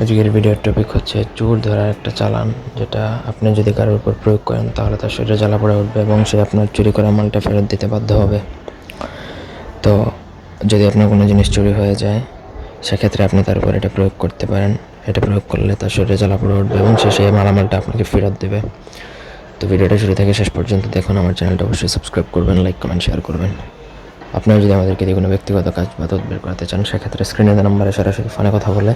আজকের ভিডিওর টপিক হচ্ছে চুর ধরার একটা চালান, যেটা আপনি যদি কারোর উপর প্রয়োগ করেন, তাহলে তার শরীরে জ্বালা পড়ে উঠবে এবং সে আপনার চুরি করা মালটা ফেরত দিতে বাধ্য হবে। তো, যদি আপনার কোনো জিনিস চুরি হয়ে যায়, সেক্ষেত্রে আপনি তার উপর এটা প্রয়োগ করতে পারেন। এটা প্রয়োগ করলে তার শরীরে জ্বালা পড়ে উঠবে এবং সে সেই মালামালটা আপনাকে ফেরত দেবে। তো ভিডিওটা শুরু থেকে শেষ পর্যন্ত দেখুন, আমার চ্যানেলটা অবশ্যই সাবস্ক্রাইব করবেন লাইক কমেন্ট শেয়ার করবেন। আপনারা যদি আমাদেরকে দিয়ে কোনো ব্যক্তিগত কাজ বা তদবির করাতে চান, সেক্ষেত্রে স্ক্রিনে দেওয়া নাম্বারে সরাসরি ফোনে কথা বলে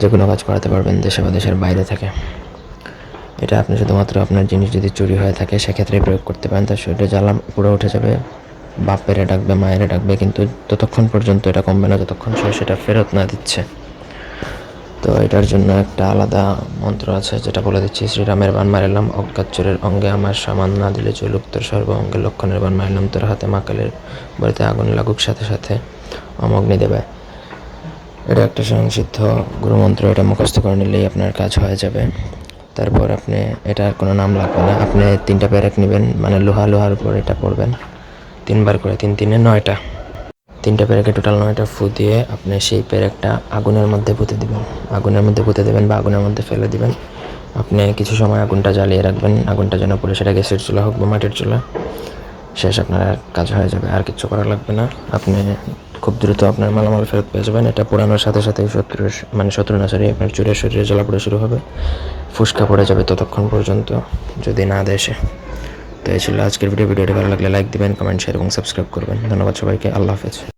যে কোনো কাজ করাতে পারবেন দেশে বা দেশের বাইরে থেকে। এটা আপনি শুধুমাত্র আপনার জিনিস যদি চুরি হয়ে থাকে, সেক্ষেত্রে প্রয়োগ করতে পারেন। তার শরীরে জ্বালা পুরো উঠে যাবে, বাপেরে ডাকবে, মায়েরে ডাকবে, কিন্তু ততক্ষণ পর্যন্ত এটা কমবে না, যতক্ষণ সে সেটা ফেরত না দিচ্ছে। তো এটার জন্য একটা আলাদা মন্ত্র আছে, যেটা বলে দিচ্ছি, শ্রীরামের বান মারিলাম অজ্ঞাচরের অঙ্গে, আমার সামান না দিলে চলুক তোর সর্ব অঙ্গে লক্ষণের বান মারিলাম তোর হাতে মাকালের বলিতে আগুন লাগুক সাথে সাথে, অমগ্নি দেবে। এটা একটা সংসিদ্ধ গুরুমন্ত্র, এটা মুখস্থ করে নিলেই আপনার কাজ হয়ে যাবে। তারপর আপনি এটার কোনো নাম লাগবে না। আপনি তিনটা প্যারেক নেবেন মানে লোহা লোহার উপর এটা পড়বেন। তিনবার করে, তিন তিনে নয়টা। তিনটা প্যারেকে টোটাল নয়টা ফু দিয়ে আপনি সেই প্যারেকটা আগুনের মধ্যে পুঁতে দিবেন। আগুনের মধ্যে পুঁতে দেবেন বা আগুনের মধ্যে ফেলে দিবেন। আপনি কিছু সময় আগুনটা জ্বালিয়ে রাখবেন। আগুনটা যেন পড়ে সেটা গ্যাসের চুলা হোক বা মাটির চুলা। শেষ আপনার কাজ হয়ে যাবে। আর কিছু করা লাগবে না। আপনি খুব দ্রুত আপনার মালামাল ফেরত পেয়ে যাবেন। এটা পোড়ানোর সাথে সাথে শত্রু মানে শত্রু না সরি আপনার চুরের শরীরে জ্বালা পড়ে শুরু হবে। ফুসকা পড়ে যাবে ততক্ষণ পর্যন্ত, যদি না দেশে তো এই ছিল আজকের ভিডিও। ভিডিওটি ভালো লাগলে লাইক দিবেন কমেন্ট শেয়ার এবং সাবস্ক্রাইব করবেন। ধন্যবাদ সবাইকে। আল্লাহ হাফেজ।